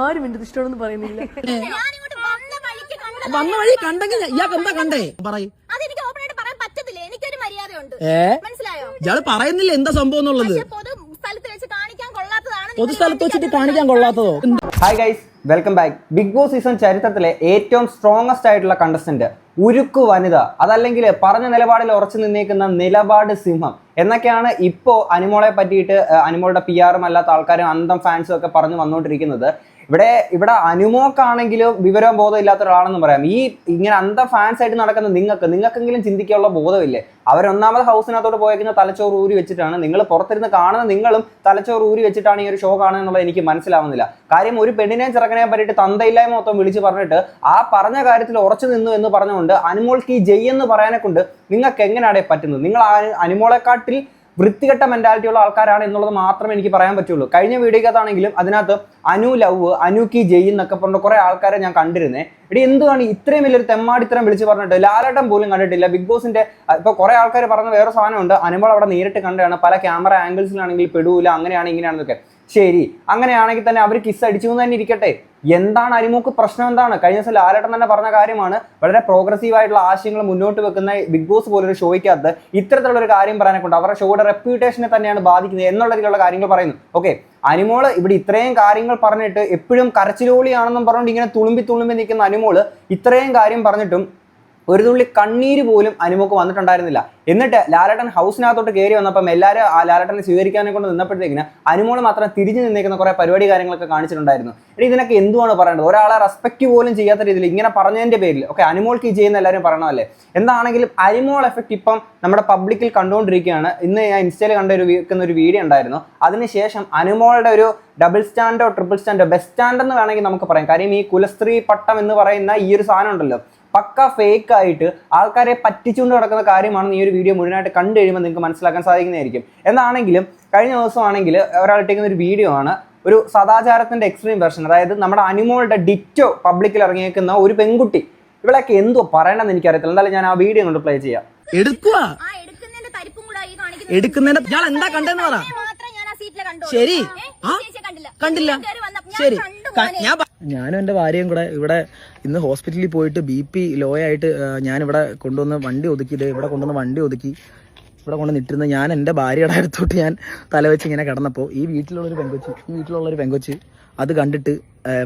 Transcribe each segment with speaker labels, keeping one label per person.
Speaker 1: ആരും എന്റെ ഇഷ്ടമാണെന്ന് പറയുന്നില്ല.
Speaker 2: വന്ന
Speaker 3: വഴി കണ്ടെങ്കിൽ ഇയാൾക്ക് എന്താ കണ്ടേ? പറയും. ഏ? ഇയാൾ പറയുന്നില്ല എന്താ സംഭവം എന്നുള്ളത്. പൊതുസ്ഥലത്ത് വെച്ചിട്ട് കാണിക്കാൻ കൊള്ളാത്തതോ?
Speaker 4: Hi guys welcome back big boss season ചരിത്രത്തിലെ ഏറ്റവും സ്ട്രോങ്ങസ്റ്റ് ആയിട്ടുള്ള കണ്ടസ്റ്റന്റ് ഉരുക്കു വനിത അതല്ലെങ്കിൽ പറഞ്ഞ നിലപാടിൽ ഉറച്ചു നിന്നേക്കുന്ന നിലപാട് സിംഹം. എന്നൊക്കെയാണ് ഇപ്പോൾ അനിമോളെ പറ്റിയിട്ട് അനിമോളുടെ പി ആറും അല്ലാത്ത ആൾക്കാരും അന്തം ഫാൻസും ഒക്കെ പറഞ്ഞു വന്നുകൊണ്ടിരിക്കുന്നത് ഇവിടെ ഇവിടെ അനുമോക്കാണെങ്കിലും വിവരം ബോധമില്ലാത്ത ഒരാളെന്ന് പറയാം. ഈ ഇങ്ങനെ അന്ധ ഫാൻസ് ആയിട്ട് നടക്കുന്ന നിങ്ങൾക്ക് നിങ്ങൾക്കെങ്കിലും ചിന്തിക്കാനുള്ള ബോധമില്ലേ? അവരൊന്നാമത് ഹൗസിനകത്തോട്ട് പോയേക്കുന്ന തലച്ചോറ് ഊരി വെച്ചിട്ടാണ്. നിങ്ങൾ പുറത്തിരുന്ന് കാണുന്ന നിങ്ങളും തലച്ചോറ് ഊരി വെച്ചിട്ടാണ് ഈ ഒരു ഷോ കാണുന്നത് എന്നുള്ളത് എനിക്ക് മനസ്സിലാവുന്നില്ല. കാര്യം ഒരു പെണ്ണിനെയും ചെറുക്കനെയും പറ്റിയിട്ട് തന്തയില്ലായ്മ മൊത്തം വിളിച്ച് പറഞ്ഞിട്ട് ആ പറഞ്ഞ കാര്യത്തിൽ ഉറച്ചു നിന്നു എന്ന് പറഞ്ഞുകൊണ്ട് അനുമോൾക്ക് ഈ ജയ് എന്ന് പറയാനെ കൊണ്ട് നിങ്ങൾക്ക് എങ്ങനെയാണ് പറ്റുന്നത്? നിങ്ങൾ അനുമോളെക്കാട്ടിൽ വൃത്തികെട്ട മെന്റാലിറ്റി ഉള്ള ആൾക്കാരാണ് എന്നുള്ളത് മാത്രമേ എനിക്ക് പറയാൻ പറ്റുള്ളൂ. കഴിഞ്ഞ വീഡിയോക്കകത്താണെങ്കിലും അതിനകത്ത് അനു ലവ് അനു കി ജയ് എന്നൊക്കെ പറഞ്ഞ കുറെ ആൾക്കാരെ ഞാൻ കണ്ടിരുന്നേ. എടി എന്തുവാണ് ഇത്രയും വലിയൊരു തെമ്മാടിത്തരം വിളിച്ച് പറഞ്ഞിട്ട്? ലാലേട്ടൻ പോലും കണ്ടിട്ടില്ല. ബിഗ് ബോസിന്റെ ഇപ്പൊ കുറെ ആൾക്കാർ പറഞ്ഞ വേറെ സാധനമുണ്ട്. അനുമോൾ അവിടെ നേരിട്ട് കണ്ടാണ് പല ക്യാമറ ആംഗിൾസിലാണെങ്കിൽ പെടൂല അങ്ങനെയാണ് ഇങ്ങനെയാണെന്നൊക്കെ ശരി അങ്ങനെയാണെങ്കിൽ തന്നെ അവർ കിസ് അടിച്ചു എന്ന് തന്നെ ഇരിക്കട്ടെ. എന്താണ് അരിമൂക്ക് പ്രശ്നം എന്താണ്? കഴിഞ്ഞ ദിവസം ലാലേട്ടൻ തന്നെ പറഞ്ഞ കാര്യമാണ് വളരെ പ്രോഗ്രസീവ് ആയിട്ടുള്ള ആശയങ്ങൾ മുന്നോട്ട് വെക്കുന്ന ബിഗ് ബോസ് പോലൊരു ഷോയ്ക്കകത്ത് ഇത്തരത്തിലുള്ള ഒരു കാര്യം പറയാനെ കൊണ്ട് അവരുടെ ഷോയുടെ റെപ്യൂട്ടേഷനെ തന്നെയാണ് ബാധിക്കുന്നത് എന്നുള്ള രീതിയിലുള്ള കാര്യങ്ങൾ പറയുന്നു. ഓക്കെ അനിമോൾ ഇവിടെ ഇത്രയും കാര്യങ്ങൾ പറഞ്ഞിട്ട് എപ്പോഴും കരച്ചിലോളിയാണെന്നും പറഞ്ഞുകൊണ്ട് ഇങ്ങനെ തുളുമ്പി തുളുമ്പി നിൽക്കുന്ന അനിമോൾ ഇത്രയും കാര്യം പറഞ്ഞിട്ടും ഒരു തുള്ളി കണ്ണീര് പോലും അനുമോക്ക് വന്നിട്ടുണ്ടായിരുന്നില്ല. എന്നിട്ട് ലാലേട്ടൻ ഹൗസിനകത്തോട്ട് കയറി വന്നപ്പം എല്ലാവരും ആ ലാലേട്ടനെ സ്വീകരിക്കാനെ കൊണ്ട് നിന്നപ്പോഴത്തേക്കിന് അനുമോൾ മാത്രം തിരിഞ്ഞു നിന്നേക്കുന്ന കുറെ പരിപാടി കാര്യങ്ങളൊക്കെ കാണിച്ചിട്ടുണ്ടായിരുന്നു. എടി ഇതിനൊക്കെ എന്തുവാണ് പറയേണ്ടത്? ഒരാളെ റെസ്പെക്ട് പോലും ചെയ്യാത്ത രീതിയിൽ ഇങ്ങനെ പറഞ്ഞതിന്റെ പേരിൽ. ഓക്കെ അനുമോൾക്ക് ഈ ചെയ്യുന്ന എല്ലാവരും പറയണമല്ലേ എന്താണെങ്കിലും അനുമോൾ എഫക്ട് ഇപ്പം നമ്മുടെ പബ്ലിക്കിൽ കണ്ടുകൊണ്ടിരിക്കുകയാണ് ഇന്ന് ഞാൻ ഇൻസ്റ്റയിൽ കണ്ട ഒരു വീക്കുന്ന ഒരു വീഡിയോ ഉണ്ടായിരുന്നു. അതിനുശേഷം അനുമോളുടെ ഒരു ഡബിൾ സ്റ്റാൻഡോ ട്രിപ്പിൾ സ്റ്റാൻഡോ ബെസ്റ്റ് സ്റ്റാൻഡ് എന്ന് വേണമെങ്കിൽ നമുക്ക് പറയാം. കാര്യം ഈ കുലസ്ത്രീ പട്ടം എന്ന് പറയുന്ന ഈ ഒരു സാധനം ഉണ്ടല്ലോ. പക്ക ഫേക്ക് ആയിട്ട് ആൾക്കാരെ പറ്റിച്ചുകൊണ്ട് നടക്കുന്ന കാര്യമാണെന്ന് ഈ ഒരു വീഡിയോ മുഴുവനായിട്ട് കണ്ടു കഴിയുമ്പോൾ നിങ്ങൾക്ക് മനസ്സിലാക്കാൻ സാധിക്കുന്നതായിരിക്കും. എന്നാണെങ്കിലും കഴിഞ്ഞ ദിവസമാണെങ്കിൽ ഒരാൾ ഇട്ടേക്കുന്ന ഒരു വീഡിയോ ആണ് ഒരു സദാചാരത്തിന്റെ എക്സ്ട്രീം വെർഷൻ അതായത് നമ്മുടെ അനിമോളുടെ ഡിറ്റോ പബ്ലിക്കിൽ ഇറങ്ങിയേക്കുന്ന ഒരു പെൺകുട്ടി. ഇവളൊക്കെ എന്തോ പറയണമെന്ന് എനിക്കറിയത്തില്ല. എന്തായാലും ഞാൻ ആ വീഡിയോ കൊണ്ട് പ്ലേ ചെയ്യാം.
Speaker 2: എടുക്കുന്നതിന്റെ
Speaker 3: ഇയാൾ എന്താ കണ്ടെന്ന് പറ.
Speaker 2: ഇതിനെ ഞാൻ ആ സീറ്റിൽ കണ്ടു
Speaker 3: ശരി.
Speaker 2: കണ്ടില്ല. ഞാൻ ഞാൻ
Speaker 3: ശരി. ഞാൻ ഞാനും എന്റെ ഭാര്യയും കൂടെ ഇവിടെ ഇന്ന് ഹോസ്പിറ്റലിൽ പോയിട്ട് ബി പി ലോ ആയിട്ട് ഞാനിവിടെ കൊണ്ടുവന്ന് വണ്ടി ഒതുക്കി ദേ ഇവിടെ കൊണ്ടുവന്ന് വണ്ടി ഒതുക്കി ഇവിടെ കൊണ്ട് നിട്ടിരുന്ന ഞാൻ എന്റെ ഭാര്യയുടെ അടുത്തോട്ട് ഞാൻ തലവെച്ച് ഇങ്ങനെ കിടന്നപ്പോൾ ഈ വീട്ടിലുള്ളൊരു പെങ്കൊച്ച് ഈ വീട്ടിലുള്ളൊരു പെങ്കൊച്ച് അത് കണ്ടിട്ട്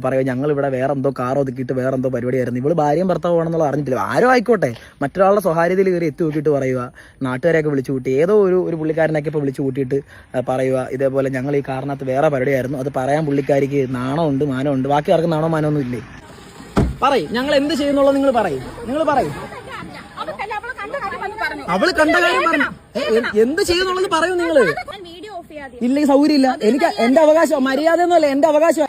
Speaker 3: പറയുക ഞങ്ങൾ ഇവിടെ വേറെ എന്തോ കാർ ഒതുക്കിയിട്ട് വേറെ എന്തോ പരിപാടിയായിരുന്നു. ഇവൾ ഭാര്യയും ഭർത്താവ് ആണെന്നുള്ള അറിഞ്ഞിട്ടില്ല. ആരോ ആയിക്കോട്ടെ. മറ്റൊരാളുടെ സ്വകാര്യതയിൽ കയറി എത്തി നോക്കിയിട്ട് പറയുക. നാട്ടുകാരെയൊക്കെ വിളിച്ചു കൂട്ടി. ഏതോ ഒരു ഒരു പുള്ളിക്കാരനൊക്കെ ഇപ്പോൾ വിളിച്ചു കൂട്ടിയിട്ട് പറയുക. ഇതേപോലെ ഞങ്ങൾ ഈ കാറിനകത്ത് വേറെ പരിപാടിയായിരുന്നു. അത് പറയാൻ പുള്ളിക്കാരിക്ക് നാണമുണ്ട് മാനമുണ്ട്. ബാക്കി ആർക്കും നാണോ മാനമൊന്നും ഇല്ലേ? പറയും. ഞങ്ങൾ എന്ത് ചെയ്യുന്നുള്ളത് നിങ്ങൾ പറയും. നിങ്ങൾ പറയും.
Speaker 2: അവൾ കണ്ട കാര്യം പറഞ്ഞു.
Speaker 3: എന്ത് ചെയ്യുന്നുള്ളത് പറയൂ നിങ്ങൾ
Speaker 2: ഞാൻ വീഡിയോ ഓഫ് ചെയ്യാതെ
Speaker 3: ഇല്ല ഈ സൗകര്യം ഇല്ല. എനിക്ക് എന്റെ അവകാശം മര്യാദ ഒന്നുമല്ല എന്റെ അവകാശം.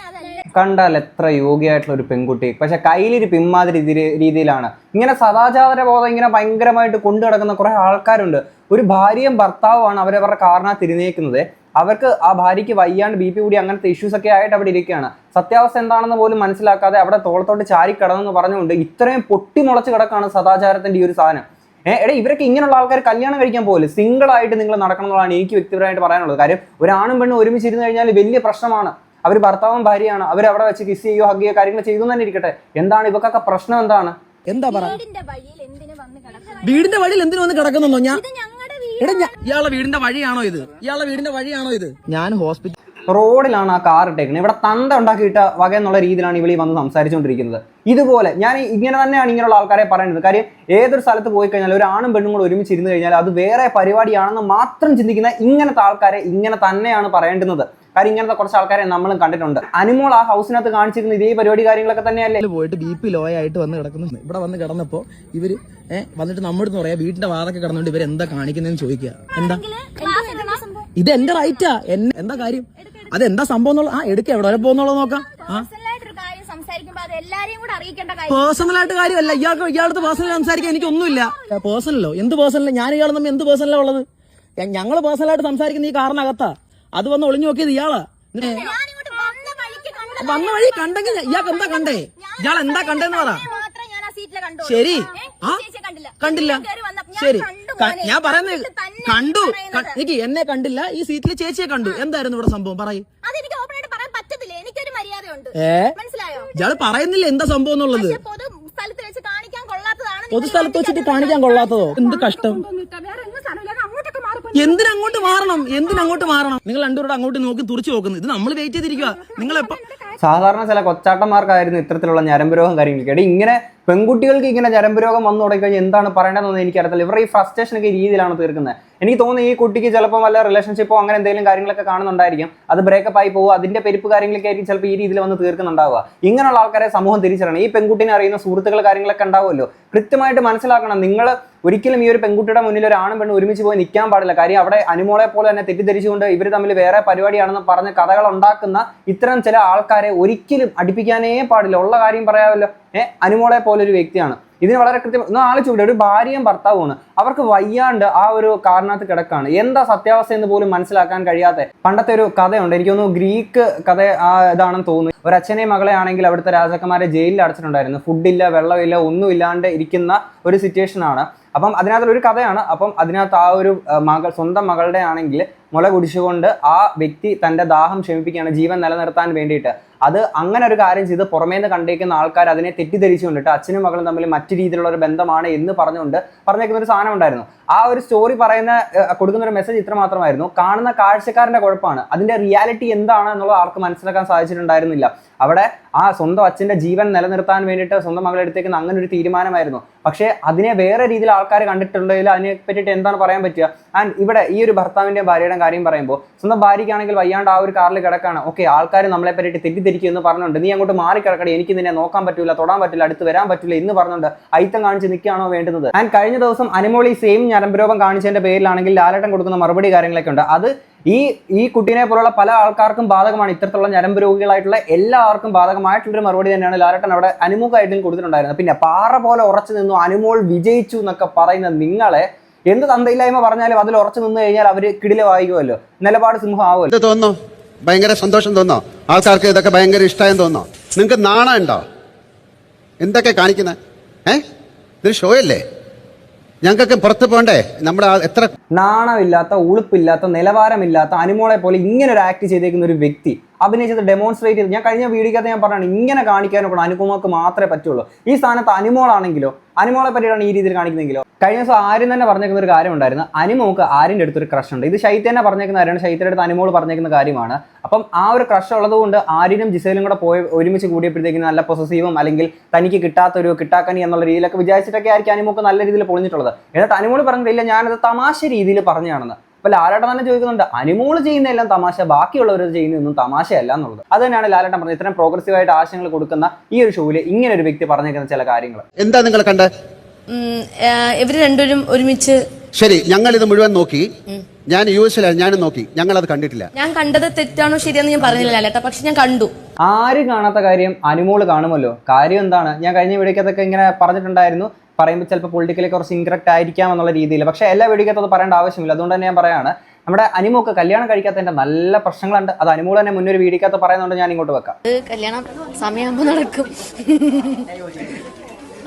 Speaker 4: കണ്ടാൽ എത്ര യോഗ്യമായിട്ടുള്ള ഒരു പെൺകുട്ടി. പക്ഷെ കയ്യിലൊരു പിന്മാതിരി രീതിയിലാണ്. ഇങ്ങനെ സദാചാര ബോധം ഇങ്ങനെ ഭയങ്കരമായിട്ട് കൊണ്ടു നടക്കുന്ന കുറെ ആൾക്കാരുണ്ട്. ഒരു ഭാര്യയും ഭർത്താവുമാണ് അവരവരുടെ കാറിനകത്ത് തിരിഞ്ഞേക്കുന്നത് അവർക്ക് ആ ഭാര്യയ്ക്ക് വയ്യാണ്ട് ബി പി കൂടി അങ്ങനത്തെ ഇഷ്യൂസ് ഒക്കെ ആയിട്ട് അവിടെ ഇരിക്കുകയാണ്. സത്യാവസ്ഥ എന്താണെന്ന് പോലും മനസ്സിലാക്കാതെ അവിടെ തോളത്തോട്ട് ചാരി കിടന്നെന്ന് പറഞ്ഞുകൊണ്ട് ഇത്രയും പൊട്ടി മുളച്ച് കിടക്കാണ് സദാചാരത്തിന്റെ ഈ ഒരു സാധനം. ഏഹ് എടാ ഇവരൊക്കെ ഇങ്ങനെയുള്ള ആൾക്കാർ കല്യാണം കഴിക്കാൻ പോലും സിംഗിൾ ആയിട്ട് നിങ്ങൾ നടക്കണം എന്നുള്ളതാണ് എനിക്ക് വ്യക്തിപരമായിട്ട് പറയാനുള്ളത്. കാര്യം ഒരാണും പെണ്ണും ഒരുമിച്ച് ഇരുന്ന് കഴിഞ്ഞാൽ വലിയ പ്രശ്നമാണ്. അവർ ഭർത്താവും ഭാര്യയാണ്. അവർ അവിടെ വെച്ച് കിസ് ചെയ്യുകയോ ഹഗ് ചെയ്യുകയോ കാര്യങ്ങൾ ചെയ്തു തന്നെ ഇരിക്കട്ടെ. എന്താണ് ഇവക്കൊക്കെ പ്രശ്നം എന്താണ്?
Speaker 3: എന്താ പറ?
Speaker 2: വീടിന്റെ വഴിയിൽ എന്തിനു വന്ന് കിടക്കുക
Speaker 3: വീടിന്റെ വഴിയിൽ എന്തിനു വന്ന് കിടക്കുന്നോ ഞാൻ
Speaker 2: ഇത് ഞങ്ങളുടെ വീട്.
Speaker 3: എടാ ഞാ- വീടിന്റെ വഴിയാണോ ഇത്? ഇയാളെ വീടിന്റെ വഴിയാണോ ഇത്? ഞാൻ ഹോസ്പിറ്റൽ
Speaker 4: റോഡിലാണ് ആ കാർ ഇട്ടേക്കുന്നത് ഇവിടെ തന്ത ഉണ്ടാക്കിയിട്ട വക എന്നുള്ള രീതിയിലാണ് ഇവളി വന്ന് സംസാരിച്ചുകൊണ്ടിരിക്കുന്നത് ഇതുപോലെ ഞാൻ ഇങ്ങനെ തന്നെയാണ് ഇങ്ങനെയുള്ള ആൾക്കാരെ പറയുന്നത് കാര്യം ഏതൊരു സ്ഥലത്ത് പോയി കഴിഞ്ഞാൽ ഒരു ആണും പെണ്ണും കൂടെ ഒരുമിച്ച് ഇരുന്ന് കഴിഞ്ഞാൽ അത് വേറെ പരിപാടിയാണെന്ന് മാത്രം ചിന്തിക്കുന്ന ഇങ്ങനത്തെ ആൾക്കാരെ ഇങ്ങനെ തന്നെയാണ് പറയേണ്ടുന്നത്. കാര്യം ഇങ്ങനത്തെ കുറച്ച് ആൾക്കാരെ നമ്മളും കണ്ടിട്ടുണ്ട്. അനിമോൾ ആ ഹൗസിനകത്ത് കാണിച്ചിരുന്ന ഇതേ പരിപാടി കാര്യങ്ങളൊക്കെ തന്നെയല്ലേ?
Speaker 3: പോയിട്ട് ബി പി ലോ ആയിട്ട് വന്ന് കിടക്കുന്നു. ഇവിടെ വന്ന് കിടന്നപ്പോ ഇവർ വന്നിട്ട് നമ്മുടെ അടുത്ത് പറയാ വീടിന്റെ വാതൊക്കെ കിടന്നുകൊണ്ട് ഇവർ എന്താ കാണിക്കുന്നതെന്ന് ചോദിക്കുക എന്താ? ഇത് എന്റെ റൈറ്റാ എന്നെ എന്താ കാര്യം? അത് എന്താ സംഭവം എന്നുള്ള ആ എടുക്ക എവിടെ വരെ പോകുന്നുള്ളത് നോക്കാം. പേഴ്സണൽ ആയിട്ട് കാര്യമല്ല. ഇയാൾക്ക് ഇയാളടുത്ത് പേഴ്സണൽ സംസാരിക്കാൻ എനിക്കൊന്നുമില്ല. പേഴ്സണലോ എന്ത് പേഴ്സണലോ ഞാൻ ഇയാൾ തമ്മിൽ എന്ത് പേഴ്സണലാ ഉള്ളത്? ഞങ്ങൾ പേഴ്സണലായിട്ട് സംസാരിക്കുന്ന ഈ കാറിനകത്താ. അത് വന്ന് ഒളിഞ്ഞു നോക്കിയത് ഇയാളാ.
Speaker 2: വന്ന
Speaker 3: വഴി കണ്ടെങ്കിൽ ഇയാൾക്ക് എന്താ കണ്ടേ? ഇയാൾ എന്താ കണ്ടെന്ന് പറ.
Speaker 2: മാത്രം ഞാൻ ആ സീറ്റിൽ കണ്ടു.
Speaker 3: ശരി. ആ?
Speaker 2: കണ്ടില്ല.
Speaker 3: ശരി.
Speaker 2: കണ്ടു
Speaker 3: ഞാൻ പറയുന്നത് കണ്ടു. എനിക്ക് എന്നെ കണ്ടില്ല. ഈ സീറ്റിൽ ചേച്ചിയെ കണ്ടു. എന്തായിരുന്നു ഇവിടെ സംഭവം? പറയും.
Speaker 2: അതെനിക്ക് ഓപ്പൺ ആയിട്ട് പറയാൻ പറ്റത്തില്ല? എനിക്കൊരു മര്യാദയുണ്ട്. ഉണ്ട്
Speaker 3: ഏ?
Speaker 2: മനസ്സിലായോ?
Speaker 3: ഇയാൾ പറയുന്നില്ല എന്താ സംഭവം എന്നുള്ളത്.
Speaker 2: പൊതുസ്ഥലത്ത് പൊതു സ്ഥലത്ത് വെച്ച് കാണിക്കാൻ കൊള്ളാത്തതാണ് നിങ്ങൾ
Speaker 3: പൊതു സ്ഥലത്ത് വെച്ചിട്ട് കാണിക്കാൻ കൊള്ളാത്തതോ? എന്ത് കഷ്ടം? എന്തിനങ്ങോട്ട് മാറണം? എന്തിനങ്ങോട്ട് മാറണം? നിങ്ങൾ രണ്ടുപേരോട് അങ്ങോട്ട് നോക്കി തുറച്ചു നോക്കുന്നു. ഇത് നമ്മൾ വെയിറ്റ് ചെയ്തിരിക്കുക നിങ്ങൾ എപ്പോ
Speaker 4: സാധാരണ ചില കൊച്ചാട്ടന്മാർക്കായിരുന്നു ഇത്തരത്തിലുള്ള ഞരമ്പ് രോഗം കാര്യങ്ങളൊക്കെ. എടി ഇങ്ങനെ പെൺകുട്ടികൾക്ക് ഇങ്ങനെ ഞരമ്പ് രോഗം വന്നു തുടങ്ങിക്കഴിഞ്ഞാൽ എന്താണ് പറയേണ്ടതെന്ന് എനിക്കറിയത്തില്ല. ഇവരുടെ ഈ ഫ്രസ്ട്രേഷൻ ഒക്കെ രീതിയിലാണ് തീർക്കുന്നത്. എനിക്ക് തോന്നുന്നു ഈ കുട്ടിക്ക് ചിലപ്പോൾ വല്ല റിലേഷൻഷിപ്പോ അങ്ങനെ എന്തെങ്കിലും കാര്യങ്ങളൊക്കെ കാണുന്നുണ്ടായിരിക്കും. അത് ബ്രേക്കപ്പ് ആയി പോകും അതിന്റെ പെരുപ്പ് കാര്യങ്ങളൊക്കെ ആയിരിക്കും ചിലപ്പോൾ ഈ രീതിയിൽ വന്ന് തീർക്കുന്നുണ്ടാവുക. ഇങ്ങനെയുള്ള ആൾക്കാരെ സമൂഹം തിരിച്ചറിയണം. ഈ പെൺകുട്ടിനെ അറിയുന്ന സുഹൃത്തുക്കൾ കാര്യങ്ങളൊക്കെ ഉണ്ടാവുമല്ലോ. കൃത്യമായിട്ട് മനസ്സിലാക്കണം നിങ്ങൾ ഒരിക്കലും ഈ ഒരു പെൺകുട്ടിയുടെ മുന്നിൽ ഒരു ആണും പെണ്ണും ഒരുമിച്ച് പോയി നിൽക്കാൻ പാടില്ല. കാര്യം അവിടെ അനുമോളെ പോലെ തന്നെ തെറ്റിദ്ധരിച്ചുകൊണ്ട് ഇവർ തമ്മിൽ വേറെ പരിപാടിയാണെന്ന് പറഞ്ഞ് കഥകൾ ഉണ്ടാക്കുന്ന ഇത്തരം ചില ആൾക്കാരെ ഒരിക്കലും അടുപ്പിക്കാനേ പാടില്ല. ഉള്ള കാര്യം പറയാമല്ലോ. ഏഹ് അനുമോളെ പോലെ ഒരു വ്യക്തിയാണ്. ഇതിന് വളരെ കൃത്യം ഒന്ന് ആലോചിച്ചുകൂടെ ഒരു ഭാര്യയും ഭർത്താവുമാണ്. അവർക്ക് വയ്യാണ്ട് ആ ഒരു കാരണത്ത് കിടക്കാണ്. എന്താ സത്യാവസ്ഥ എന്ന് പോലും മനസ്സിലാക്കാൻ കഴിയാത്ത പണ്ടത്തെ ഒരു കഥയുണ്ട്. എനിക്ക് തോന്നുന്നു ഗ്രീക്ക് കഥ ഇതാണെന്ന് തോന്നുന്നു. ഒരു അച്ഛനെയും മകളെ ആണെങ്കിൽ അവിടുത്തെ രാജാക്കന്മാരെ ജയിലിൽ അടച്ചിട്ടുണ്ടായിരുന്നു. ഫുഡില്ല വെള്ളമില്ല ഒന്നും ഇല്ലാണ്ട് ഇരിക്കുന്ന ഒരു സിറ്റുവേഷൻ ആണ്. അപ്പം അതിനകത്ത് ഒരു കഥയാണ്. അപ്പം അതിനകത്ത് ആ ഒരു മകൾ സ്വന്തം മകളുടെ ആണെങ്കിൽ മുള കുടിച്ചുകൊണ്ട് ആ വ്യക്തി തന്റെ ദാഹം ക്ഷമിപ്പിക്കുകയാണ് ജീവൻ നിലനിർത്താൻ വേണ്ടിയിട്ട്. അത് അങ്ങനെ ഒരു കാര്യം ചെയ്ത് പുറമേ നിന്ന് കണ്ടേക്കുന്ന ആൾക്കാർ അതിനെ തെറ്റിദ്ധരിച്ചുകൊണ്ടിട്ട് അച്ഛനും മകളും തമ്മിൽ മറ്റു രീതിയിലുള്ള ഒരു ബന്ധമാണ് എന്ന് പറഞ്ഞുകൊണ്ട് പറഞ്ഞേക്കുന്ന ഒരു സാധനം ഉണ്ടായിരുന്നു. ആ ഒരു സ്റ്റോറി പറയുന്ന കൊടുക്കുന്ന ഒരു മെസ്സേജ് ഇത്ര മാത്രമായിരുന്നു. കാണുന്ന കാഴ്ചക്കാരന്റെ കുഴപ്പമാണ്. അതിന്റെ റിയാലിറ്റി എന്താണ് എന്നുള്ളത് ആൾക്ക് മനസ്സിലാക്കാൻ സാധിച്ചിട്ടുണ്ടായിരുന്നില്ല. അവിടെ ആ സ്വന്തം അച്ഛന്റെ ജീവൻ നിലനിർത്താൻ വേണ്ടിയിട്ട് സ്വന്തം മകളെടുത്തേക്കുന്ന അങ്ങനെ ഒരു തീരുമാനമായിരുന്നു. പക്ഷേ അതിനെ വേറെ രീതിയിൽ ആൾക്കാർ കണ്ടിട്ടുള്ളതിൽ അതിനെ പറ്റിയിട്ട് എന്താണ് പറയാൻ പറ്റുക? ആൻഡ് ഇവിടെ ഈ ഒരു ഭർത്താവിന്റെയും ഭാര്യയുടെയും കാര്യം പറയുമ്പോൾ സ്വന്തം ഭാര്യയ്ക്കാണെങ്കിൽ വയ്യാണ്ട് ആ ഒരു കാറിൽ കിടക്കാണ്. ഓക്കെ ആൾക്കാർ നമ്മളെ പറ്റിയിട്ട് തെറ്റിദ്ധരിക്കും എന്ന് പറഞ്ഞുകൊണ്ട് നീ അങ്ങോട്ട് മാറി കിടക്കടി എനിക്ക് നിന്നെ നോക്കാൻ പറ്റില്ല തൊടാൻ പറ്റില്ല അടുത്ത് വരാൻ പറ്റില്ല എന്ന് പറഞ്ഞുകൊണ്ട് ഐത്തം കാണിച്ച് നിൽക്കുകയാണോ വേണ്ടുന്നത്? ആൻഡ് കഴിഞ്ഞ ദിവസം അനുമോളി സെയിം ഞരമ്പരോപം കാണിച്ചതിന്റെ പേരിലാണെങ്കിൽ ലാലട്ടം കൊടുക്കുന്ന മറുപടി കാര്യങ്ങളൊക്കെ ഉണ്ട്. അത് ഈ ഈ കുട്ടീനെ പോലുള്ള പല ആൾക്കാർക്കും ബാധകമാണ്. ഇത്തരത്തിലുള്ള ഞരമ്പ് രോഗികളായിട്ടുള്ള എല്ലാവർക്കും ബാധകമായിട്ടുള്ളൊരു മറുപടി തന്നെയാണ് ലാലേട്ടൻ അവിടെ അനുമുഖമായിട്ടും കൊടുത്തിട്ടുണ്ടായിരുന്നത്. പിന്നെ പാറ പോലെ ഉറച്ചു നിന്നു അനുമോൾ വിജയിച്ചു എന്നൊക്കെ പറയുന്ന നിങ്ങളെ എന്ത് തന്തയില്ലായ്മ പറഞ്ഞാലും അതിൽ ഉറച്ചു നിന്ന് കഴിഞ്ഞാൽ അവർ കിടില വായിക്കുമല്ലോ നിലപാട് സിംഹം ആവുമല്ലോ.
Speaker 1: തോന്നുന്നു ഭയങ്കര സന്തോഷം തോന്നോ ആൾക്കാർക്ക് ഇതൊക്കെ ഭയങ്കര ഇഷ്ടമായെന്ന് തോന്നോ നിങ്ങൾക്ക് നാണം ഉണ്ടോ എന്തൊക്കെ കാണിക്കുന്നത് ഏ? ഇതൊരു ഷോ അല്ലേ? ഞങ്ങൾക്കൊക്കെ പുറത്ത് പോകണ്ടേ? നമ്മുടെ എത്ര
Speaker 4: നാണമില്ലാത്ത ഉളുപ്പില്ലാത്ത നിലവാരമില്ലാത്ത അനുമോളെ പോലെ ഇങ്ങനെ ഒരു ആക്ട് ചെയ്തേക്കുന്ന ഒരു വ്യക്തി. അഭിനയിച്ചത് ഡെമോൺസ്ട്രേറ്റ് ചെയ്ത്. ഞാൻ കഴിഞ്ഞ വീഡിയോക്കകത്ത് ഞാൻ പറഞ്ഞാണ് ഇങ്ങനെ കാണിക്കാനൊക്കെ അനുകുമാർക്ക് മാത്രമേ പറ്റുള്ളൂ. ഈ സ്ഥാനത്ത് അനുമോളാണെങ്കിലോ അനുമോളെ പറ്റിയിട്ടാണ് ഈ രീതിയിൽ കാണിക്കുന്നെങ്കിലോ കഴിഞ്ഞ ദിവസം ആരും തന്നെ പറഞ്ഞേക്കുന്ന ഒരു കാര്യം ഉണ്ടായിരുന്നു. അനുമോക്ക് ആരിന്റെ അടുത്തൊരു ക്രഷ് ഉണ്ട്. ഇത് ശൈത്യനെ പറഞ്ഞേക്കുന്ന കാര്യമാണ്. ശൈത്യയുടെ അടുത്ത് അനുമോൾ പറഞ്ഞേക്കുന്ന കാര്യമാണ്. അപ്പം ആ ഒരു ക്രഷ് ഉള്ളതുകൊണ്ട് ആര്യനും ജിസേലും കൂടെ പോയി ഒരുമിച്ച് കൂടിയപ്പോഴത്തേക്കും നല്ല പൊസസീവും അല്ലെങ്കിൽ തനിക്ക് കിട്ടാത്തൊരു കിട്ടാക്കണി എന്നുള്ള രീതിയിലൊക്കെ വിചാരിച്ചിട്ടൊക്കെ ആയിരിക്കും അനുമോക്ക് നല്ല രീതിയിൽ പൊളിഞ്ഞിട്ടുള്ളത്. എന്നിട്ട് അനുമോൾ പറഞ്ഞിട്ടില്ല ഞാനത് തമാശ രീതിയിൽ പറഞ്ഞാണെന്ന് അപ്പൊ ലാലേട്ടൻ തന്നെ ചോദിക്കുന്നുണ്ട് അനുമോൾ ചെയ്യുന്ന എല്ലാം തമാശ ബാക്കിയുള്ളവർ ചെയ്യുന്നതൊന്നും തമാശയല്ല എന്നുള്ളത്. അത് തന്നെയാണ് ലാലേട്ടൻ പറഞ്ഞത് ഇത്രയും പ്രോഗ്രസീവ് ആയിട്ട് ആശയങ്ങൾ കൊടുക്കുന്ന ഈ ഒരു ഷോയിൽ ഇങ്ങനെ ഒരു വ്യക്തി പറഞ്ഞേക്കുന്ന ചില കാര്യങ്ങൾ.
Speaker 1: എന്താ നിങ്ങൾ കണ്ടത്
Speaker 5: ഇവർ രണ്ടുപേരും ഒരുമിച്ച്
Speaker 1: ശരി ഞങ്ങൾ ഇത് മുഴുവൻ നോക്കി. ഞാൻ യു എസിലാണ് ഞാനും നോക്കി. ഞങ്ങൾ അത് കണ്ടിട്ടില്ല.
Speaker 5: ഞാൻ കണ്ടത് തെറ്റാണോ ശരിയാന്ന് ഞാൻ പറഞ്ഞില്ല ലാലേട്ട പക്ഷെ ഞാൻ കണ്ടു.
Speaker 4: ആരും കാണാത്ത കാര്യം അനുമോൾ കാണുമല്ലോ? കാര്യം എന്താണ്? ഞാൻ കഴിഞ്ഞ വീഡിയോക്കകത്തൊക്കെ ഇങ്ങനെ പറഞ്ഞിട്ടുണ്ടായിരുന്നു പറയുമ്പോൾ ചിലപ്പോൾ പൊളിറ്റിക്കലി കുറച്ച് ഇൻകറക്റ്റ് ആയിരിക്കാം എന്നുള്ള രീതിയിൽ. പക്ഷേ എല്ലാ വീടുകൾക്കും അത് പറയേണ്ട ആവശ്യമില്ല. അതുകൊണ്ട് തന്നെ ഞാൻ പറയാണ് നമ്മുടെ അനുമോക്ക് കല്യാണം കഴിക്കാത്തതിന്റെ നല്ല പ്രശ്നങ്ങളുണ്ട്. അത് അനുമോൾ തന്നെ മുന്നൊരു വീടിക്കകത്ത് പറയുന്നുണ്ട് ഞാൻ ഇങ്ങോട്ട് വെക്കാം.
Speaker 5: സമയം കല്യാണം നടക്കും.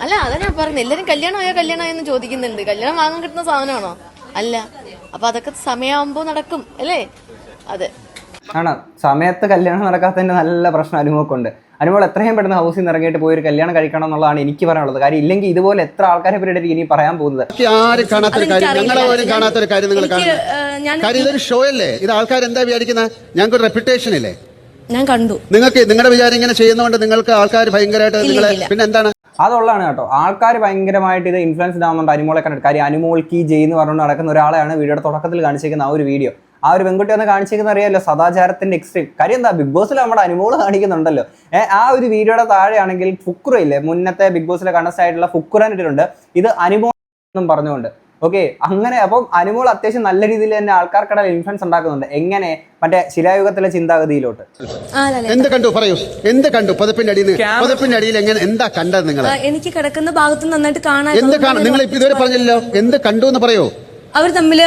Speaker 5: അല്ല അതാ ഞാൻ പറഞ്ഞത് എല്ലാരും കല്യാണമായോ കല്യാണമായോ എന്ന് ചോദിക്കുന്നുണ്ട്. കല്യാണം വാങ്ങാൻ കിട്ടുന്ന സാധനമാണോ? അല്ല. അപ്പൊ അതൊക്കെ സമയമാകുമ്പോ നടക്കും അല്ലേ? അതെ.
Speaker 4: ആണ്. സമയത്ത് കല്യാണം നടക്കാത്തതിന്റെ നല്ല പ്രശ്നം അനുമോക്കുണ്ട്. അനുമോൾ എത്രയും പെട്ടെന്ന് ഹൗസിൽ നിന്ന് ഇറങ്ങിയിട്ട് പോയി ഒരു കല്യാണം കഴിക്കണം എന്നുള്ളതാണ് എനിക്ക് പറയാനുള്ളത്. കാര്യം ഇല്ലെങ്കിൽ ഇതുപോലെ എത്ര ആൾക്കാരെ പരിപാടി ഇനി പറയാൻ പോകുന്നത്?
Speaker 1: ആരും കാണാത്തൊരു കാര്യം? ഞങ്ങളെ പോലും കാണാത്തൊരു കാര്യം നിങ്ങൾ കാണുന്നത്. കാര്യം ഇതൊരു ഷോ അല്ലേ? ഇത് ആൾക്കാർ എന്താ വിചാരിക്കുന്നത് ഞങ്ങൾക്ക് റെപ്യൂട്ടേഷൻ ഇല്ലേ?
Speaker 5: ഞാൻ കണ്ടു.
Speaker 1: നിങ്ങൾക്ക് നിങ്ങളുടെ വിചാരം ഇങ്ങനെ ചെയ്യുന്നതുകൊണ്ട് നിങ്ങൾക്ക് ആൾക്കാർ ഭയങ്കരമായിട്ട് നിങ്ങളെ പിന്നെ എന്താണ്
Speaker 4: അതുള്ളതാണ് കേട്ടോ. ആൾക്കാർ ഭയങ്കരമായിട്ട് ഇത് ഇൻഫ്ലുവൻസ് ആവുന്നുണ്ട് അനുമോളെ കണ്ടിട്ട് കാര്യം അനുമോൾ കീ ജയ് എന്ന് പറഞ്ഞുകൊണ്ട് നടക്കുന്ന ഒരാളെയാണ് വീഡിയോയുടെ തുടക്കത്തിൽ കാണിച്ചിരിക്കുന്ന ആ ഒരു വീഡിയോ ആ ഒരു പെൺകുട്ടി ഒന്ന് കാണിച്ചേക്കുന്ന അറിയാമല്ലോ സദാചാരത്തിന്റെ എക്സ്ട്രീം കാര്യം എന്താ? ബിഗ് ബോസിൽ നമ്മുടെ അനുമോൾ കാണിക്കുന്നുണ്ടല്ലോ. ആ ഒരു വീഡിയോയുടെ താഴെയാണെങ്കിൽ ഫുക്കുറ ഇല്ലേ മുന്നത്തെ ബിഗ് ബോസിലെ കണ്ടസ്റ്റ് ആയിട്ടുള്ള ഫുക്കുറൻ ഇട്ടിട്ടുണ്ട്. ഇത് അനുമോൾ എന്നും പറഞ്ഞുകൊണ്ട്. ഓക്കെ അങ്ങനെ അപ്പം അനുമോൾ അത്യാവശ്യം നല്ല രീതിയിൽ തന്നെ ആൾക്കാർക്കിടയിൽ ഇൻഫ്ലുവൻസ് ഉണ്ടാക്കുന്നുണ്ട്. എങ്ങനെ? മറ്റേ ശിലായുഗത്തിലെ ചിന്താഗതിയിലോട്ട്.
Speaker 1: എന്ത് കണ്ടു? പറയൂ. എന്ത് കണ്ടു? പതിപ്പിന്റെ അടിയിൽ പതിപ്പിന്റെ അടിയിൽ എങ്ങനെ എന്താ കണ്ടത് നിങ്ങൾ
Speaker 5: എനിക്ക് കിടക്കുന്ന ഭാഗത്ത് നന്നായിട്ട് കാണാൻ
Speaker 1: എന്ത് കാണാം നിങ്ങൾ ഇപ്പൊ ഇതുവരെ പറഞ്ഞല്ലോ എന്ത് കണ്ടു എന്ന് പറയോ.
Speaker 5: അവർ തമ്മിൽ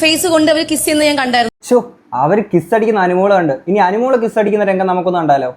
Speaker 5: ഫേസ് കൊണ്ട് അവർ കിസ് ചെയ്യുന്നത് ഞാൻ കണ്ടായിരുന്നു.
Speaker 4: ഷോ അവർ കിസ് അടിക്കുന്ന അനുമോൾ കണ്ട്. ഇനി അനുമോൾ കിസ് അടിക്കുന്ന രംഗം നമുക്കൊന്ന് കണ്ടാലോ?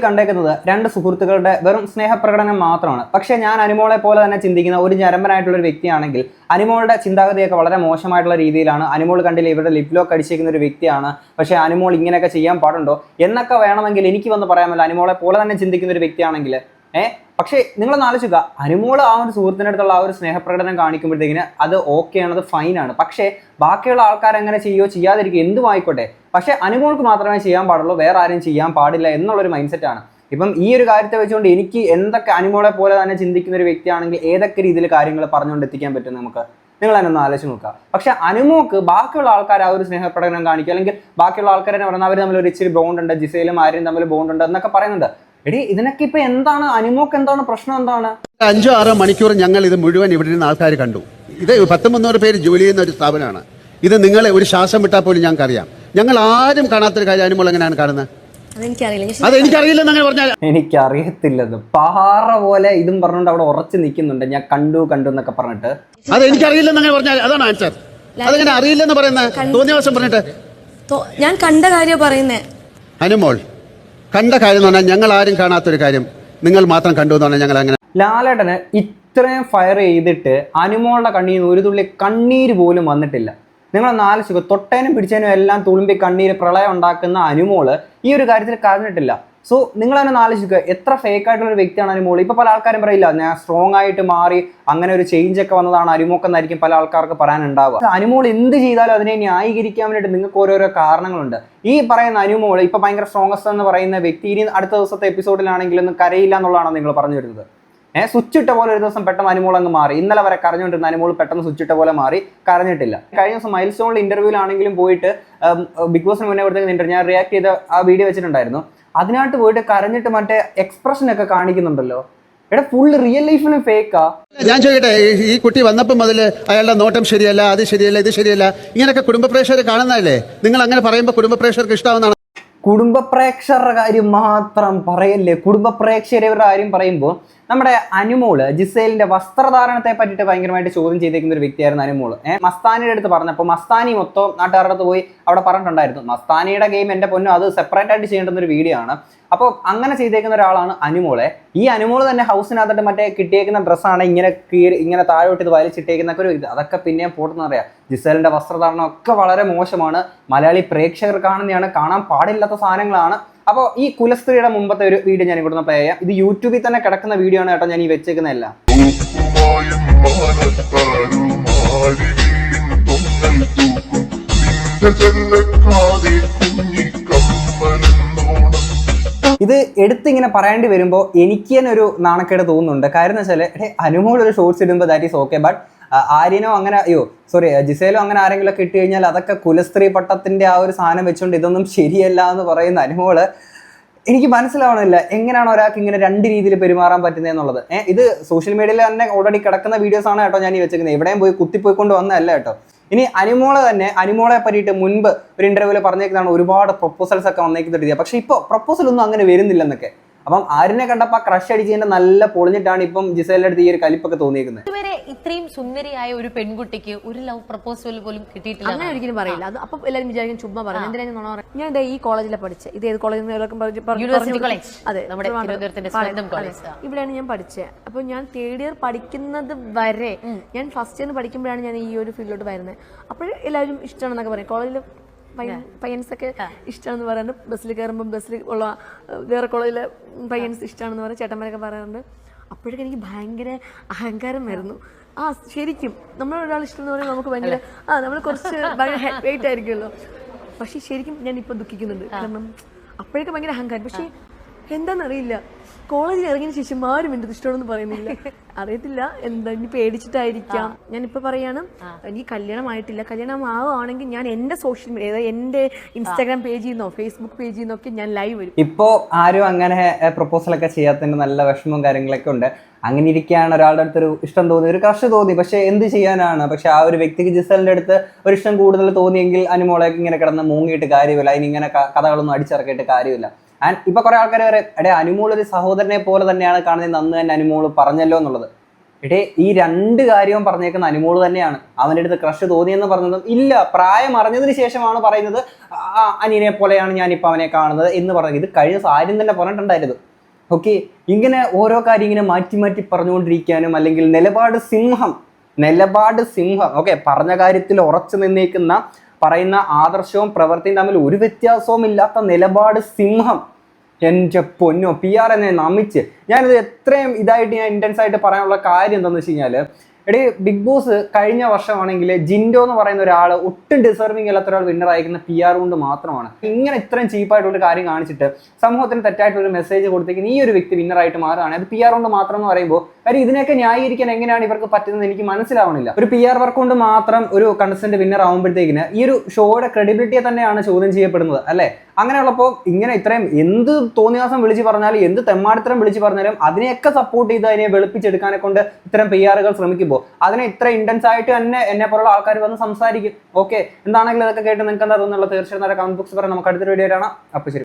Speaker 4: കണ്ടേക്കുന്നത് രണ്ട് സുഹൃത്തുക്കളുടെ വെറും സ്നേഹപ്രകടനം മാത്രമാണ്. പക്ഷേ ഞാൻ അനുമോളെ പോലെ തന്നെ ചിന്തിക്കുന്ന ഒരു ഞരമ്പനായിട്ടുള്ള ഒരു വ്യക്തിയാണെങ്കിൽ അനുമോളുടെ ചിന്താഗതിയൊക്കെ വളരെ മോശമായിട്ടുള്ള രീതിയിലാണ്. അനുമോൾ കണ്ടില്ല ഇവരുടെ ലിപ് ലോക്ക് അടിച്ചിരിക്കുന്ന ഒരു വ്യക്തിയാണ്. പക്ഷേ അനുമോൾ ഇങ്ങനെയൊക്കെ ചെയ്യാൻ പാടുണ്ടോ? എന്നൊക്കെ വേണമെങ്കിൽ എനിക്ക് വന്ന് പറയാമല്ലോ. അനുമോളെ പോലെ തന്നെ ചിന്തിക്കുന്ന ഒരു വ്യക്തിയാണെങ്കിൽ. ഏഹ് പക്ഷേ നിങ്ങളൊന്ന് ആലോചിക്കുക. അനുമോൾ ആ ഒരു സുഹൃത്തിന്റെ അടുത്തുള്ള ആ ഒരു സ്നേഹപ്രകടനം കാണിക്കുമ്പോഴത്തേക്കിന് അത് ഓക്കെയാണ് അത് ഫൈനാണ് പക്ഷേ ബാക്കിയുള്ള ആൾക്കാർ എങ്ങനെ ചെയ്യോ ചെയ്യാതിരിക്കുക എന്തും ആയിക്കോട്ടെ. പക്ഷേ അനുമോൾക്ക് മാത്രമേ ചെയ്യാൻ പാടുള്ളൂ വേറെ ആരും ചെയ്യാൻ പാടില്ല എന്നുള്ളൊരു മൈൻഡ് സെറ്റാണ് ഇപ്പം ഈ ഒരു കാര്യത്തെ വെച്ചുകൊണ്ട് എനിക്ക് എന്തൊക്കെ അനുമോളെ പോലെ തന്നെ ചിന്തിക്കുന്ന ഒരു വ്യക്തിയാണെങ്കിൽ ഏതൊക്കെ രീതിയിൽ കാര്യങ്ങൾ പറഞ്ഞുകൊണ്ട് എത്തിക്കാൻ പറ്റും നമുക്ക്? നിങ്ങൾ തന്നെ ഒന്ന് ആലോചിച്ച് നോക്കുക. പക്ഷെ അനുമോക്ക് ബാക്കിയുള്ള ആൾക്കാർ ആ ഒരു സ്നേഹപ്രകടനം കാണിക്കുക അല്ലെങ്കിൽ ബാക്കിയുള്ള ആൾക്കാരെ പറഞ്ഞാൽ അവർ തമ്മിൽ ഒരു ഇച്ചിരി ബോണ്ട് ഉണ്ട് ജിസയിലും ആരും തമ്മിൽ ബോണ്ട് ഉണ്ട് എന്നൊക്കെ പറയുന്നുണ്ട്. എടി ഇതിനൊക്കെ ഇപ്പൊ എന്താണ് അനുമോക്ക് എന്താണ് പ്രശ്നം എന്താണ്?
Speaker 1: അഞ്ചോ ആറോ മണിക്കൂർ ഞങ്ങൾ ഇത് മുഴുവൻ ഇവിടെ നിന്ന് ആൾക്കാർ കണ്ടു. ഇത് പത്ത് മുന്നൂറ് പേര് ജോലി ചെയ്യുന്ന ഒരു സ്ഥാപനമാണ്. ഇത് നിങ്ങളെ ഒരു ശ്വാസം വിട്ടാൽ പോലും ഞങ്ങൾക്കറിയാം. ഞങ്ങൾ ആരും കാണാത്തൊരു കാര്യം അനുമോൾ എങ്ങനെയാണ് കാണുന്നത്? അത് പറഞ്ഞാൽ
Speaker 4: എനിക്കറിയത്തില്ലത്. പാറ പോലെ ഇതും പറഞ്ഞോണ്ട് അവിടെ ഉറച്ചു നിൽക്കുന്നുണ്ട്. ഞാൻ കണ്ടു കണ്ടു എന്നൊക്കെ പറഞ്ഞിട്ട്.
Speaker 1: അത് എനിക്കറിയില്ലെന്ന് പറഞ്ഞാൽ അതാണ് ആൻസർ അതെങ്ങനെ അറിയില്ലെന്ന് പറയുന്നത്? തോന്നിയ ദിവസം പറഞ്ഞിട്ട്.
Speaker 5: ഞാൻ കണ്ട കാര്യം പറയുന്നേ.
Speaker 1: അനുമോൾ കണ്ട കാര്യം എന്ന് പറഞ്ഞാൽ ഞങ്ങൾ ആരും കാണാത്തൊരു കാര്യം. നിങ്ങൾ മാത്രം കണ്ടു എന്ന് പറഞ്ഞാൽ ഞങ്ങൾ അങ്ങനെ
Speaker 4: ലാലേട്ടന് ഇത്രയും ഫയർ ചെയ്തിട്ട് അനുമോളുടെ കണ്ണീർ നിന്ന് ഒരു തുള്ളി കണ്ണീര് പോലും വന്നിട്ടില്ല. നിങ്ങളൊന്ന് ആലോചിക്കുക തൊട്ടേനും പിടിച്ചതിനും എല്ലാം തുളുമ്പി കണ്ണീര് പ്രളയം ഉണ്ടാക്കുന്ന അനുമോൾ ഈ ഒരു കാര്യത്തിൽ കരഞ്ഞിട്ടില്ല. സോ നിങ്ങൾ തന്നെ ആലോചിക്കുക എത്ര ഫേക്ക് ആയിട്ടുള്ള ഒരു വ്യക്തിയാണ് അനുമോൾ ഇപ്പൊ പല ആൾക്കാരും പറയില്ല ഞാൻ സ്ട്രോങ് ആയിട്ട് മാറി അങ്ങനെ ഒരു ചേഞ്ച് ഒക്കെ വന്നതാണ് അനുമോക്ക് എന്നായിരിക്കും പല ആൾക്കാർക്ക് പറയാനുണ്ടാവുക. അനുമോൾ എന്ത് ചെയ്താലും അതിനെ ന്യായീകരിക്കാൻ വേണ്ടിയിട്ട് നിങ്ങൾക്ക് ഓരോരോ കാരണങ്ങളുണ്ട്. ഈ പറയുന്ന അനുമോൾ ഇപ്പൊ ഭയങ്കര സ്ട്രോങ്സ്റ്റ് എന്ന് പറയുന്ന വ്യക്തി ഇനി അടുത്ത ദിവസത്തെ എപ്പിസോഡിലാണെങ്കിലും കരയില്ല എന്നുള്ളതാണ് നിങ്ങൾ പറഞ്ഞു വരുന്നത്? ഏഹ് സ്വിച്ച് ഇട്ട പോലെ ഒരു ദിവസം പെട്ടെന്ന് അനുമോൾ അങ്ങ് മാറി. ഇന്നലെ വരെ കരഞ്ഞുകൊണ്ടിരുന്ന അനുമോൾ പെട്ടെന്ന് സ്വിച്ച് ഇട്ട പോലെ മാറി. കരഞ്ഞിട്ടില്ല. കഴിഞ്ഞ ദിവസം മൈൽ സ്റ്റോണിൽ ഇന്റർവ്യൂലാണെങ്കിലും പോയിട്ട് ബിഗ് ബോസിന് മുന്നേ കൊടുത്ത ഇന്റർവ്യൂ ഞാൻ റിയാക്ട് ചെയ്ത ആ വീഡിയോ വെച്ചിട്ടുണ്ടായിരുന്നു. അതിനകത്ത് പോയിട്ട് കരഞ്ഞിട്ട് മറ്റേ എക്സ്പ്രഷൻ ഒക്കെ കാണിക്കുന്നുണ്ടല്ലോ. എടാ ഫുൾ റിയൽ ലൈഫിലും ഫേക്കാ
Speaker 1: ഞാൻ ചോദിക്കട്ടെ ഈ- ഈ കുട്ടി വന്നപ്പോൾ മുതൽ അയാളുടെ നോട്ടം ശരിയല്ല അത് ശരിയല്ല ഇത് ശരിയല്ല ഇങ്ങനെയൊക്കെ കുടുംബ പ്രേക്ഷകർ കാണുന്നതല്ലേ? നിങ്ങൾ അങ്ങനെ പറയുമ്പോൾ കുടുംബ പ്രേക്ഷകർക്ക് ഇഷ്ടമാവുന്നതാണ്
Speaker 4: കുടുംബ പ്രേക്ഷകരുടെ കാര്യം മാത്രം പറയല്ലേ? കുടുംബ പ്രേക്ഷകരുടെ കാര്യം പറയുമ്പോൾ നമ്മുടെ അനുമോൾ ജിസേലിന്റെ വസ്ത്രധാരണത്തെ പറ്റിട്ട് ഭയങ്കരമായിട്ട് ചോദ്യം ചെയ്തേക്കുന്ന ഒരു വ്യക്തിയായിരുന്നു അനുമോൾ. ഏഹ് മസ്താനിയുടെ അടുത്ത് പറഞ്ഞപ്പോൾ മസ്താനി മൊത്തം നാട്ടുകാരുടെ അടുത്ത് പോയി അവിടെ പറഞ്ഞിട്ടുണ്ടായിരുന്നു മസ്താനിയുടെ ഗെയിം എന്റെ പൊന്നും അത് സെപ്പറേറ്റ് ആയിട്ട് ചെയ്യേണ്ടുന്ന ഒരു വീഡിയോ ആണ്. അപ്പോൾ അങ്ങനെ ചെയ്തേക്കുന്ന ഒരാളാണ് അനുമോളെ. ഈ അനുമോൾ തന്നെ ഹൗസിനകത്തിട്ട് മറ്റേ കിട്ടിയേക്കുന്ന ഡ്രസ്സാണ് ഇങ്ങനെ കീറി ഇങ്ങനെ താഴോട്ട് ഇത് വലിച്ചിട്ടേക്കുന്നൊക്കെ ഒരു ഇത്. അതൊക്കെ പിന്നെയും പോട്ടെന്ന് അറിയാം. ജിസേലിന്റെ വസ്ത്രധാരണം ഒക്കെ വളരെ മോശമാണ്. മലയാളി പ്രേക്ഷകർ കാണുന്നതാണ് കാണാൻ പാടില്ലാത്ത സാധനങ്ങളാണ്. അപ്പോൾ ഈ കുലസ്ത്രീയുടെ മുമ്പത്തെ ഒരു വീഡിയോ ഞാൻ ഇവിടുന്ന് പ്ലേ ചെയ്യാം. ഇത് യൂട്യൂബിൽ തന്നെ കിടക്കുന്ന വീഡിയോ ആണ് കേട്ടോ ഞാൻ ഈ വെച്ചേക്കുന്നതല്ല ഇത് എടുത്തിങ്ങനെ പറയേണ്ടി വരുമ്പോൾ എനിക്ക് തന്നെ ഒരു നാണക്കേട് തോന്നുന്നുണ്ട്. കാര്യം എന്ന് വെച്ചാൽ അനുമോൾ ഒരു ഷോർട്സ് ഇടുമ്പോൾ ദാറ്റ് ഈസ് ഓക്കെ ബട്ട് ആര്യനോ അങ്ങനെ അയ്യോ സോറി ജിസേലോ അങ്ങനെ ആരെങ്കിലും ഒക്കെ ഇട്ട് കഴിഞ്ഞാൽ അതൊക്കെ കുലസ്ത്രീ പട്ടത്തിന്റെ ആ ഒരു സാധനം വെച്ചുകൊണ്ട് ഇതൊന്നും ശരിയല്ല എന്ന് പറയുന്ന അനുമോൾ എനിക്ക് മനസ്സിലാവണമില്ല എങ്ങനെയാണ് ഒരാൾക്ക് ഇങ്ങനെ രണ്ട് രീതിയിൽ പെരുമാറാൻ പറ്റുന്നത് എന്നുള്ളത്. ഏഹ് ഇത് സോഷ്യൽ മീഡിയയിൽ തന്നെ ഓൾറെഡി കിടക്കുന്ന വീഡിയോസ് ആണ് കേട്ടോ ഞാൻ ഈ വെച്ചിരിക്കുന്നത് എവിടെയും പോയി കുത്തിപ്പോയിക്കൊണ്ട് വന്നതല്ല കേട്ടോ. ഇനി അനിമോളെ തന്നെ അനിമോളെ പറ്റിയിട്ട് മുൻപ് ഒരു ഇന്റർവ്യൂവിൽ പറഞ്ഞേക്കുന്നതാണ് ഒരുപാട് പ്രൊപ്പോസൽസ് ഒക്കെ വന്നേക്കുന്ന രീതിയാണ് പക്ഷെ ഇപ്പോൾ പ്രൊപ്പോസൽ ഒന്നും അങ്ങനെ വരുന്നില്ലെന്നൊക്കെ. അപ്പം ആരിനെ കണ്ടപ്പോൾ ആ ക്രഷ് അടിച്ചതിന്റെ നല്ല പൊളിഞ്ഞിട്ടാണ് ഇപ്പം ജിസേലിന്റെ അടുത്ത് ഈ ഒരു കലിപ്പൊക്കെ തോന്നിയിരിക്കുന്നത്
Speaker 6: ഇതുവരെ ഇത്രയും സുന്ദരിയായ ഒരു പെൺകുട്ടിക്ക് ഒരു ലവ് പ്രപ്പോസൽ പോലും കിട്ടിയിട്ടില്ല
Speaker 7: അങ്ങനെ ഒരിക്കലും പറയില്ല. അത് അപ്പൊ എല്ലാവരും വിചാരിക്കും ചുമ്മാ പറഞ്ഞു എന്തിനാണ് നുണ പറയാം ഞാൻ ദേ ഈ കോളേജിലെ പഠിച്ച. ഇത് ഏത് കോളേജിൽ നിന്ന് എല്ലാവർക്കും പറഞ്ഞു- പറഞ്ഞു-
Speaker 6: University
Speaker 7: പറഞ്ഞു അതെ
Speaker 6: നമ്മുടെ. തിരുവനന്തപുരത്തിന്റെ സ്വന്തം
Speaker 7: അതെ. ഇവിടെയാണ് ഞാൻ പഠിച്ചത് അപ്പൊ ഞാൻ തേർഡ് ഇയർ പഠിക്കുന്നത് വരെ ഞാൻ ഫസ്റ്റ് ഇയർ പഠിക്കുമ്പോഴാണ് ഞാൻ ഈ ഒരു ഫീൽഡിലോട്ട് വരുന്നത് അപ്പോൾ എല്ലാവരും ഇഷ്ടമാണെന്നൊക്കെ പറയും. കോളേജിൽ പയ്യൻസ് ഒക്കെ ഇഷ്ടമാണെന്ന് പറയാറുണ്ട്. ബസ്സിൽ കയറുമ്പോൾ ബസ്സിൽ ഉള്ള വേറെ കോളേജിലെ പയ്യൻസ് ഇഷ്ടമാണെന്ന് പറയാം ചേട്ടന്മാരൊക്കെ പറയാറുണ്ട്. അപ്പോഴൊക്കെ എനിക്ക് ഭയങ്കര അഹങ്കാരം വരുന്നു ആ ശരിക്കും നമ്മൾ ഒരാൾ ഇഷ്ടം എന്ന് പറയുമ്പോൾ നമുക്ക് ഭയങ്കര ആ നമ്മൾ കുറച്ച് ഭയങ്കര വെയിറ്റ് ആയിരിക്കുമല്ലോ. പക്ഷെ ശരിക്കും ഞാൻ ഇപ്പൊ ദുഃഖിക്കുന്നുണ്ട്. കാരണം അപ്പോഴൊക്കെ ഭയങ്കര അഹങ്കാരം. പക്ഷേ എന്താണെന്നറിയില്ല കോളേജിൽ ഇറങ്ങിയ ശേഷം ആരും എന്റെ ഇഷ്ടമാണെന്ന് പറയുന്നില്ല. അറിയത്തില്ല. എന്താ ഇനി പേടിച്ചിട്ടായിരിക്കാം. ഞാനിപ്പോ പറയാണ് എനിക്ക് കല്യാണം ആയിട്ടില്ല കല്യാണം ആവുകയാണെങ്കിൽ ഞാൻ എന്റെ സോഷ്യൽ മീഡിയ അതായത് എന്റെ ഇൻസ്റ്റാഗ്രാം പേജിൽ നിന്നോ ഫേസ്ബുക്ക് പേജിൽ നിന്നൊക്കെ ഞാൻ ലൈവ് വരും.
Speaker 4: ഇപ്പോ ആരും അങ്ങനെ പ്രപ്പോസൽ ഒക്കെ ചെയ്യാത്തതിന്റെ നല്ല വിഷമവും കാര്യങ്ങളൊക്കെ ഉണ്ട്. അങ്ങനെ ഇരിക്കുകയാണ് ഒരാളുടെ അടുത്തൊരു ഇഷ്ടം തോന്നി ഒരു ക്രഷ് തോന്നി. പക്ഷെ എന്ത് ചെയ്യാനാണ്? പക്ഷെ ആ ഒരു വ്യക്തിക്ക് ജിസലിന്റെ അടുത്ത് ഒരു ഇഷ്ടം കൂടുതൽ തോന്നിയെങ്കിൽ അനുമോളെ ഇങ്ങനെ കിടന്ന് മൂങ്ങിയിട്ട് കാര്യമില്ല. അതിന് ഇങ്ങനെ കഥകളൊന്നും അടിച്ചിറക്കിയിട്ട് കാര്യമില്ല. ആൻഡ് ഇപ്പൊ കുറെ ആൾക്കാർ വരെ എടേ അനുമോൾ ഒരു സഹോദരനെ പോലെ തന്നെയാണ് കാണുന്നത് അന്ന് തന്നെ അനുമോൾ പറഞ്ഞല്ലോ എന്നുള്ളത്. എടേ ഈ രണ്ട് കാര്യവും പറഞ്ഞേക്കുന്ന അനുമോൾ തന്നെയാണ്. അവന്റെ അടുത്ത് ക്രഷ് തോന്നിയെന്ന് പറഞ്ഞതും ഇല്ല പ്രായം അറിഞ്ഞതിന് ശേഷമാണ് പറയുന്നത് ആ അനിയനെ പോലെയാണ് ഇപ്പൊ അവനെ കാണുന്നത് എന്ന് പറഞ്ഞത്. ഇത് കഴിഞ്ഞ ദിവസം തന്നെ പറഞ്ഞിട്ടുണ്ടായിരുന്നു. ഓക്കെ ഇങ്ങനെ ഓരോ കാര്യം ഇങ്ങനെ മാറ്റി മാറ്റി പറഞ്ഞുകൊണ്ടിരിക്കാനും അല്ലെങ്കിൽ നിലപാട് സിംഹം നിലപാട് സിംഹം ഓക്കെ പറഞ്ഞ കാര്യത്തിൽ ഉറച്ചു നിന്നേക്കുന്ന പറയുന്ന ആദർശവും പ്രവൃത്തിയും തമ്മിൽ ഒരു വ്യത്യാസവും ഇല്ലാത്ത നിലപാട് സിംഹം. എന്റെ പൊന്നോ പി ആർ എന്നെ നമിച്ച്. ഞാനിത് എത്രയും ഇതായിട്ട് ഞാൻ ഇന്റൻസ് ആയിട്ട് പറയാനുള്ള കാര്യം എന്താണെന്ന് വെച്ച് കഴിഞ്ഞാൽ എടീ ബിഗ് ബോസ് കഴിഞ്ഞ വർഷമാണെങ്കിൽ ജിൻഡോ എന്ന് പറയുന്ന ഒരാൾ ഒട്ടും ഡിസർവിങ് അല്ലാത്ത ഒരാൾ വിന്നർ അയക്കുന്ന പി ആർ കൊണ്ട് മാത്രമാണ്. ഇങ്ങനെ ഇത്രയും ചീപ്പായിട്ടുള്ള കാര്യം കാണിച്ചിട്ട് സമൂഹത്തിന് തെറ്റായിട്ടുള്ള ഒരു മെസ്സേജ് കൊടുത്തേക്കുന്ന ഈ ഒരു വ്യക്തി വിന്നറായിട്ട് മാറുകയാണ് അത് പി ആർ കൊണ്ട് മാത്രം എന്ന് പറയുമ്പോൾ കാര്യം ഇതിനൊക്കെ ന്യായീകരിക്കാൻ എങ്ങനെയാണ് ഇവർക്ക് പറ്റുന്നത് എനിക്ക് മനസ്സിലാവണില്ല. ഒരു പി ആർ വർക്ക് കൊണ്ട് മാത്രം ഒരു കണ്ടസ്റ്റന്റ് വിന്നർ ആവുമ്പോഴത്തേക്കിന് ഈ ഒരു ഷോയുടെ ക്രെഡിബിലിറ്റിയെ തന്നെയാണ് ചോദ്യം ചെയ്യപ്പെടുന്നത് അല്ലെ? അങ്ങനെയുള്ളപ്പോൾ ഇങ്ങനെ ഇത്രയും എന്ത് തോന്നിയാസം വിളിച്ചു പറഞ്ഞാലും എന്ത് തെമ്മാടിത്തരം വിളിച്ചു പറഞ്ഞാലും അതിനെയൊക്കെ സപ്പോർട്ട് ചെയ്ത് അതിനെ വെളുപ്പിച്ചെടുക്കാനെ കൊണ്ട് ഇത്തരം പി ആറുകൾ ശ്രമിക്കുമ്പോൾ അതിനെ ഇത്ര ഇന്റൻസ് ആയിട്ട് തന്നെ എന്നെ പോലുള്ള ആൾക്കാർ വന്ന് സംസാരിക്കും. ഓക്കെ എന്താണെങ്കിലും ഇതൊക്കെ കേട്ട് നിങ്ങൾക്ക് എന്താ തോന്നുന്നുള്ള തീർച്ചയായും കമന്റ് ബോക്സ് പറയാം നമുക്ക് അടുത്തൊരു വീഡിയോ ആണ് അപ്പോൾ ശരി.